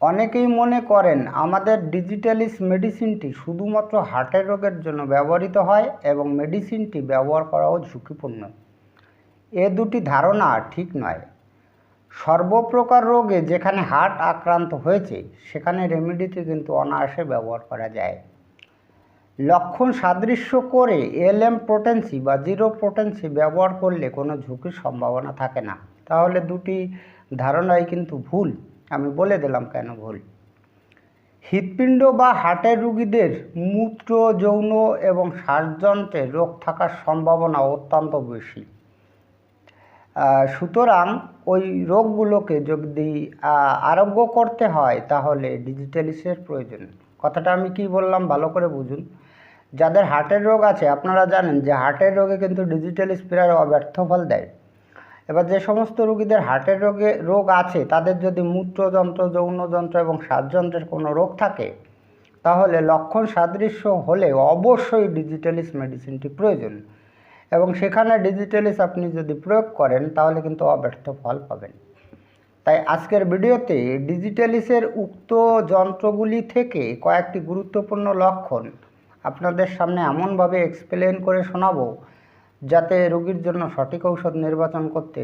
অনেকেই মনে করেন আমাদের ডিজিটালিস মেডিসিনটি শুধুমাত্র হার্টের রোগের জন্য ব্যবহৃত হয় এবং মেডিসিনটি ব্যবহার করাও ঝুঁকিপূর্ণ। এ দুটি ধারণা ঠিক নয়। সর্বপ্রকার রোগে যেখানে হার্ট আক্রান্ত হয়েছে, সেখানে রেমেডিটি কিন্তু অনায়াসে ব্যবহার করা যায়। লক্ষণ সাদৃশ্য করে এলএম প্রোটেন্সি বা জিরো প্রোটেন্সি ব্যবহার করলে কোনো ঝুঁকির সম্ভাবনা থাকে না। তাহলে দুটি ধারণাই কিন্তু ভুল। আমি বলে দিলাম কেন ভুল। হৃৎপিণ্ড বা হার্টের রুগীদের মূত্র, যৌন এবং শ্বাসযন্ত্রে রোগ থাকার সম্ভাবনা অত্যন্ত বেশি। সুতরাং ওই রোগগুলোকে যদি আরোগ্য করতে হয় তাহলে ডিজিটালিসের প্রয়োজন। কথাটা আমি কি বললাম ভালো করে বুঝুন। যাদের হার্টের রোগ আছে, আপনারা জানেন যে হার্টের রোগে কিন্তু ডিজিটালিস প্রায় অব্যর্থ ফল দেয়। এবার যে সমস্ত রোগীদের হার্টের রোগে রোগ আছে, তাদের যদি মূত্রযন্ত্র, যৌনযন্ত্র এবং শ্বাসযন্ত্রের কোনো রোগ থাকে, তাহলে লক্ষণ সাদৃশ্য হলে অবশ্যই ডিজিটালিস মেডিসিনটি প্রয়োজন। এবং সেখানে ডিজিটালিস আপনি যদি প্রয়োগ করেন, তাহলে কিন্তু অব্যর্থ ফল পাবেন। তাই আজকের ভিডিওতে ডিজিটালিসের উক্ত যন্ত্রগুলি থেকে কয়েকটি গুরুত্বপূর্ণ লক্ষণ আপনাদের সামনে এমনভাবে এক্সপ্লেন করে শোনাবো যাতে রোগীর জন্য সঠিক ঔষধ নির্বাচন করতে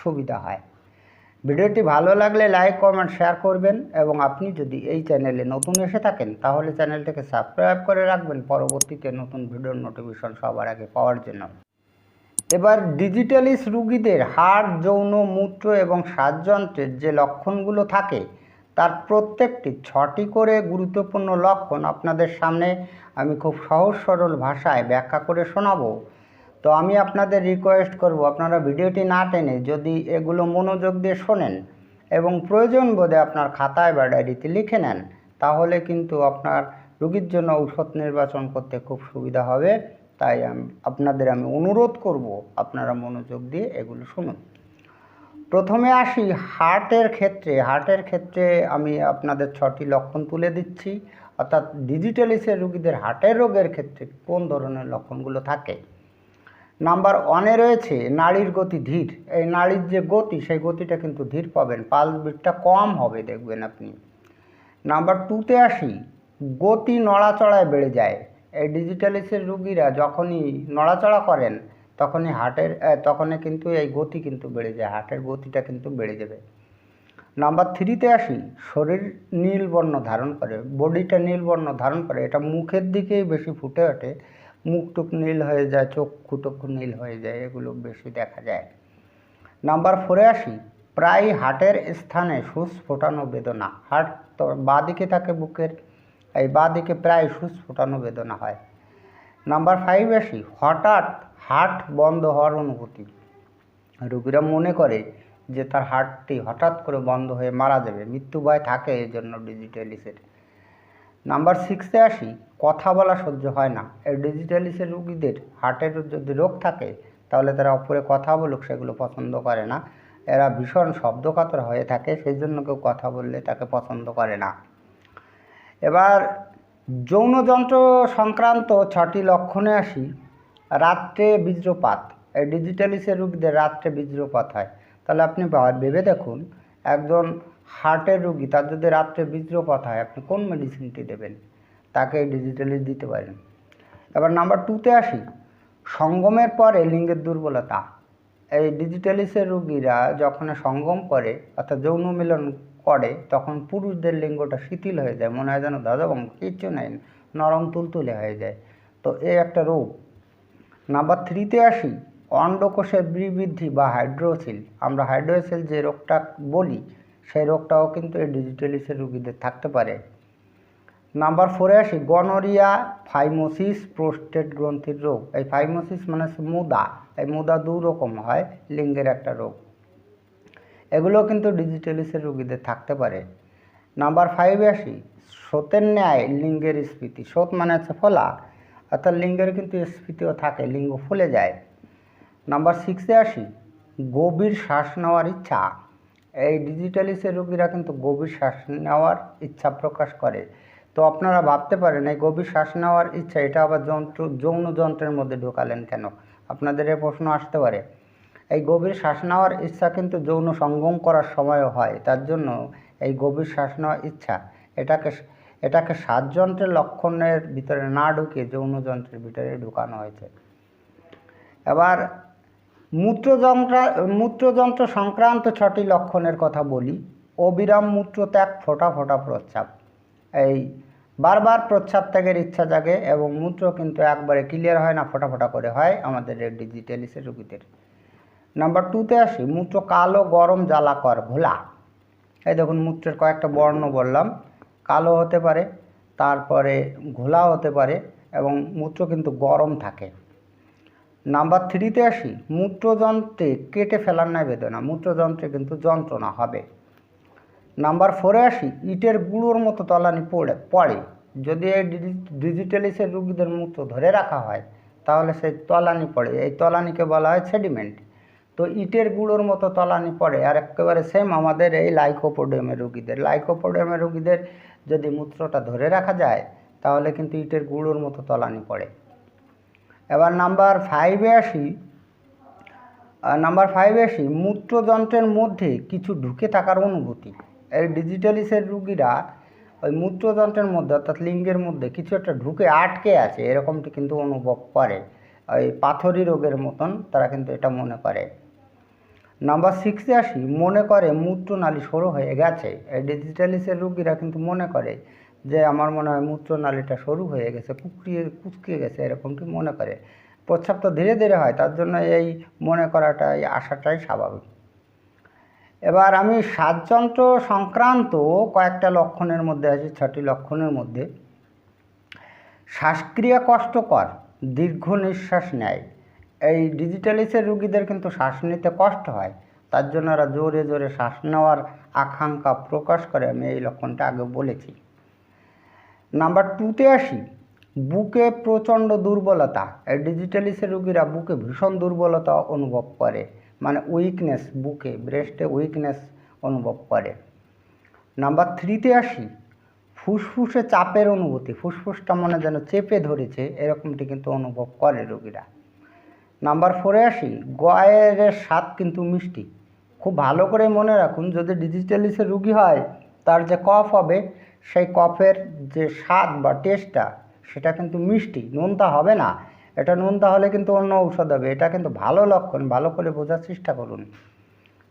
সুবিধা হয়। ভিডিওটি ভালো লাগলে লাইক, কমেন্ট, শেয়ার করবেন এবং আপনি যদি এই চ্যানেলে নতুন এসে থাকেন, তাহলে চ্যানেলটিকে সাবস্ক্রাইব করে রাখবেন পরবর্তীতে নতুন ভিডিওর নোটিফিকেশন সবার আগে পাওয়ার জন্য। এবার ডিজিটালিস রুগীদের হাড়, যৌন, মূত্র এবং শ্বাসযন্ত্রের যে লক্ষণগুলো থাকে, তার প্রত্যেকটি ছটি করে গুরুত্বপূর্ণ লক্ষণ আপনাদের সামনে আমি খুব সহজ সরল ভাষায় ব্যাখ্যা করে শোনাবো। তো আমি আপনাদের রিকোয়েস্ট করব, আপনারা ভিডিওটি না টেনে যদি এগুলো মনোযোগ দিয়ে শোনেন এবং প্রয়োজন বোধে আপনার খাতায় বা ডায়েরিতে লিখে নেন, তাহলে কিন্তু আপনার রোগীর জন্য ঔষধ নির্বাচন করতে খুব সুবিধা হবে। তাই আপনাদের আমি অনুরোধ করব আপনারা মনোযোগ দিয়ে এগুলো শুনুন। প্রথমে আসি হার্টের ক্ষেত্রে। হার্টের ক্ষেত্রে আমি আপনাদের ছটি লক্ষণ তুলে দিচ্ছি। অর্থাৎ ডিজিটালিসের রুগীদের হার্টের রোগের ক্ষেত্রে কোন ধরনের লক্ষণগুলো থাকে? নাম্বার ওয়ানে রয়েছে নাড়ির গতি ধীর। এই নাড়ির যে গতি, সেই গতিটা কিন্তু ধীর পাবেন। পালস বিটটা কম হবে, দেখবেন আপনি। নাম্বার টুতে আসি। গতি নড়াচড়ায় বেড়ে যায়। এই ডিজিটালিসের রুগীরা যখনই নড়াচড়া করেন, তখনই হার্টের তখনই কিন্তু এই গতি কিন্তু বেড়ে যায়। হার্টের গতিটা কিন্তু বেড়ে যাবে। নাম্বার থ্রিতে আসি। শরীর নীল বর্ণ ধারণ করে। বডিটা নীল বর্ণ ধারণ করে। এটা মুখের দিকেই বেশি ফুটে ওঠে। মুখ টুক নীল হয়ে যায় চোখ খুটুক নীল হয়ে যায়, এগুলো বেশি দেখা যায় নাম্বার ফোরে আসি, প্রায় হার্টের স্থানে সুস ফোটানো বেদনা। হার্ট তো বাঁ দিকে থাকে বুকের, এই বাঁ দিকে প্রায় সুস ফোটানো বেদনা হয়। নাম্বার ফাইভ আসি, হঠাৎ হার্ট বন্ধ হওয়ার অনুভূতি। রোগীরা মনে করে যে তার হার্টটি হঠাৎ করে বন্ধ হয়ে মারা যাবে। মৃত্যু ভয় থাকে এই জন্য ডিজিটালিসের। নাম্বার সিক্সে আসি, কথা বলা সহ্য হয় না। এই ডিজিটালিসের রুগীদের হার্টের যদি রোগ থাকে, তাহলে তারা অপরে কথা বলুক, সেগুলো পছন্দ করে না। এরা ভীষণ শব্দকাতর হয়ে থাকে, সেই জন্য কেউ কথা বললে তাকে পছন্দ করে না। এবার যৌনযন্ত্র সংক্রান্ত ছটি লক্ষণে আসি। রাত্রে বীজ্রপাত এই ডিজিটালিসের রুগীদের রাত্রে বীজ্রপাত হয়। তাহলে আপনি ভেবে দেখুন, একজন হার্টের রুগী, তার যদি রাত্রে বীজ্রপাত হয়, আপনি কোন মেডিসিনটি দেবেন? তাকে ডিজিটালিস দিতে পারেন। এবার নাম্বার টুতে আসি। সঙ্গমের পরে লিঙ্গের দুর্বলতা। এই ডিজিটালিসের রুগীরা যখন সঙ্গম করে, অর্থাৎ যৌন মিলন করে, তখন পুরুষদের লিঙ্গটা শিথিল হয়ে যায়। মনে হয় যেন দাদাবাং কিচ্ছু নেই, নরম তুলতুলে হয়ে যায়। তো এই একটা রোগ। নাম্বার থ্রিতে আসি। অন্ডকোষের বৃদ্ধি বা হাইড্রোসিল আমরা হাইড্রোসিল যে রোগটা বলি সেই রোগটাও কিন্তু এই ডিজিটালিসের রুগীদের থাকতে পারে। নাম্বার ফোরে আসি, গনোরিয়া ফাইমোসিস প্রোস্টেট গ্রন্থির রোগ। এই ফাইমোসিস মানে মুদা। এই মুদা দু রকম হয়, লিঙ্গের একটা রোগ। এগুলো কিন্তু ডিজিটালিসের রুগীদের থাকতে পারে। নাম্বার ফাইভে আসি, স্রোতের ন্যায় লিঙ্গের স্ফীতি। স্রোত মানে হচ্ছে ফলা, অর্থাৎ লিঙ্গের কিন্তু স্ফীতিও থাকে, লিঙ্গ ফুলে যায়। নাম্বার সিক্সে আসি, গভীর শ্বাস নেওয়ার ইচ্ছা। এই ডিজিটালিসের রোগীরা কিন্তু গভীর শ্বাস নেওয়ার ইচ্ছা প্রকাশ করে। তো আপনারা ভাবতে পারেন, এই গভীর শ্বাস নেওয়ার ইচ্ছা, এটা আবার যন্ত্র, যৌন যন্ত্রের মধ্যে ঢোকালেন কেন? আপনাদের এই প্রশ্ন আসতে পারে। এই গভীর শ্বাস নেওয়ার ইচ্ছা কিন্তু যৌন সঙ্গম করার সময়ও হয়, তার জন্য এই গভীর শ্বাস নেওয়ার ইচ্ছা, এটাকে এটাকে শ্বাসযন্ত্রের লক্ষণের ভিতরে না ঢুকিয়ে যৌনযন্ত্রের ভিতরে ঢুকানো হয়েছে। এবার মূত্রযন্ত্র মূত্রযন্ত্র সংক্রান্ত ছটি লক্ষণের কথা বলি। অবিরাম মূত্রত্যাগ, ফোঁটা ফোঁটা প্রস্রাব। এই বারবার প্রস্রাব ত্যাগের ইচ্ছা জাগে এবং মূত্র কিন্তু একবারে ক্লিয়ার হয় না, ফোঁটা ফোঁটা করে হয় আমাদের ডিজিটালিসের রোগীদের। নাম্বার টুতে আসি, মূত্র কালো, গরম জ্বালাকর ঘোলা। এই দেখুন মূত্রের কয়েকটা বর্ণ বললাম। কালো হতে পারে, তারপরে ঘোলা হতে পারে এবং মূত্র কিন্তু গরম থাকে। নাম্বার থ্রিতে আসি। মূত্রযন্ত্রে কেটে ফেলার নাই বেদনা, মূত্রযন্ত্রে কিন্তু যন্ত্রণা হবে। নাম্বার ফোরে আসি, ইটের গুঁড়োর মতো তলানি পড়ে পড়ে। যদি এই ডিজিটালিসের রুগীদের মূত্র ধরে রাখা হয়, তাহলে সেই তলানি পড়ে। এই তলানিকে বলা হয় সেডিমেন্ট। তো ইটের গুঁড়োর মতো তলানি পড়ে, আর একেবারে সেম আমাদের এই লাইকোপোডিয়ামের রুগীদের। লাইকোপোডিয়ামের রুগীদের যদি মূত্রটা ধরে রাখা যায়, তাহলে কিন্তু ইটের গুঁড়োর মতো তলানি পড়ে। এবার নাম্বার ফাইভে আসি। নাম্বার ফাইভে আসি। মূত্রযন্ত্রের মধ্যে কিছু ঢুকে থাকার অনুভূতি। এই ডিজিটালিসের রুগীরা ওই মূত্রযন্ত্রের মধ্যে অর্থাৎ লিঙ্গের মধ্যে কিছু একটা ঢুকে আটকে আছে, এরকমটি কিন্তু অনুভব করে। ওই পাথরি রোগের মতন তারা কিন্তু এটা মনে করে। নাম্বার সিক্সে আসি। মনে করে মূত্রনালী সরু হয়ে গেছে। এই ডিজিটালিসের রুগীরা কিন্তু মনে করে যে আমার মনে হয় মূত্রনালীটা সরু হয়ে গেছে, কুকড়িয়ে কুচকিয়ে গেছে, এরকম এরকমটি মনে করে? প্রস্রাব তো ধীরে ধীরে হয়, তার জন্য এই মনে করাটা, এই আশাটাই স্বাভাবিক। এবার আমি শ্বাসযন্ত্র সংক্রান্ত কয়েকটা লক্ষণের মধ্যে আছি ছটি লক্ষণের মধ্যে। শ্বাসক্রিয়া কষ্টকর, দীর্ঘ নিঃশ্বাস নেয়। এই ডিজিটালিসের রুগীদের কিন্তু শ্বাস নিতে কষ্ট হয়, তার জন্য ওরা জোরে জোরে শ্বাস নেওয়ার আকাঙ্ক্ষা প্রকাশ করে, আমি এই লক্ষণটা আগে বলেছি। নাম্বার টুতে আসি। বুকে প্রচণ্ড দুর্বলতা। ডিজিটালিসের রুগীরা বুকে ভীষণ দুর্বলতা অনুভব করে। মানে উইকনেস বুকে ব্রেস্টে উইকনেস অনুভব করে। নাম্বার থ্রিতে আসি। ফুসফুসে চাপের অনুভূতি। ফুসফুসটা মনে যেন চেপে ধরেছে, এরকমটি কিন্তু অনুভব করে রোগীরা। নাম্বার ফোরে আসি। গয়ের স্বাদ কিন্তু মিষ্টি। খুব ভালো করে মনে রাখুন, যদি ডিজিটালিসের রুগী হয়, তার যে কফ হবে সেই কফের যে স্বাদ বা টেস্টটা সেটা কিন্তু মিষ্টি, নুনতা হবে না। এটা নুনতা হলে কিন্তু অন্য ঔষধ হবে। এটা কিন্তু ভালো লক্ষণ, ভালো করে বোঝার চেষ্টা করুন।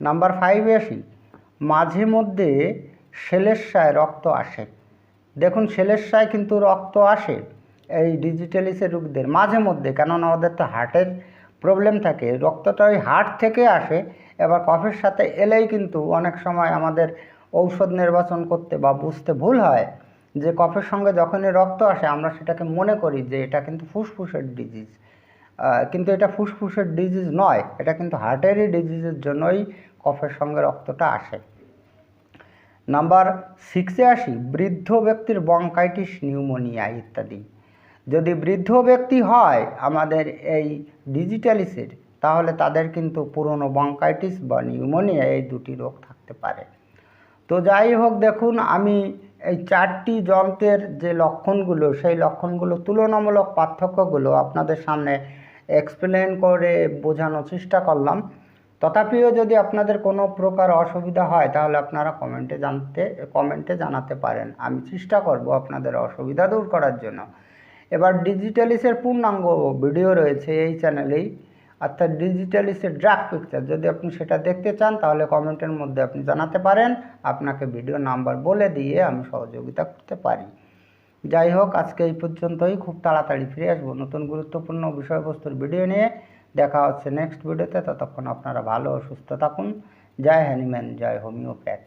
নাম্বার ফাইভে আসি। মাঝে মধ্যে সেলেসায় রক্ত আসে। দেখুন সেলেসায় কিন্তু রক্ত আসে এই ডিজিটালিসের রোগীদের মাঝে মধ্যে, কেননা ওদের তো হার্টের প্রবলেম থাকে। রক্তটা ওই হার্ট থেকে আসে, এবার কফের সাথে এলেই কিন্তু অনেক সময় আমাদের ঔষধ নির্বাচন করতে বা বুঝতে ভুল হয়, যে কফের সঙ্গে যখনই রক্ত আসে, আমরা সেটাকে মনে করি যে এটা কিন্তু ফুসফুসের ডিজিজ কিন্তু এটা ফুসফুসের ডিজিজ নয়, এটা কিন্তু হার্টেরই ডিজিজের জন্যই কফের সঙ্গে রক্তটা আসে। নাম্বার সিক্সে আসি, বৃদ্ধ ব্যক্তির বঙ্কাইটিস নিউমোনিয়া ইত্যাদি। যদি বৃদ্ধ ব্যক্তি হয় আমাদের এই ডিজিটালিসের তাহলে তাদের কিন্তু পুরনো বঙ্কাইটিস বা নিউমোনিয়া এই দুটি রোগ থাকতে পারে। তো যাই হোক, দেখুন, আমি এই চারটি যন্ত্রের যে লক্ষণগুলো, সেই লক্ষণগুলো তুলনামূলক পার্থক্যগুলো আপনাদের সামনে এক্সপ্লেন করে বোঝানোর চেষ্টা করলাম। তথাপিও যদি আপনাদের কোনো প্রকার অসুবিধা হয়, তাহলে আপনারা কমেন্টে জানতে কমেন্টে জানাতে পারেন। আমি চেষ্টা করব আপনাদের অসুবিধা দূর করার জন্য। এবার ডিজিটালিসের পূর্ণাঙ্গ ভিডিও রয়েছে এই চ্যানেলেই অর্থাৎ ডিজিটালিসের ড্রাগ পিকচার যদি আপনি সেটা দেখতে চান, তাহলে কমেন্টের মধ্যে আপনি জানাতে পারেন। আপনাকে ভিডিও নাম্বার বলে দিয়ে আমি সহযোগিতা করতে পারি। যাই হোক, আজকে এই পর্যন্তই। খুব তাড়াতাড়ি ফিরে আসব নতুন গুরুত্বপূর্ণ বিষয়বস্তুর ভিডিও নিয়ে। দেখা হচ্ছে নেক্সট ভিডিওতে ততক্ষণ আপনারা ভালো ও সুস্থ থাকুন। জয় হ্যানিম্যান জয় হোমিওপ্যাথ।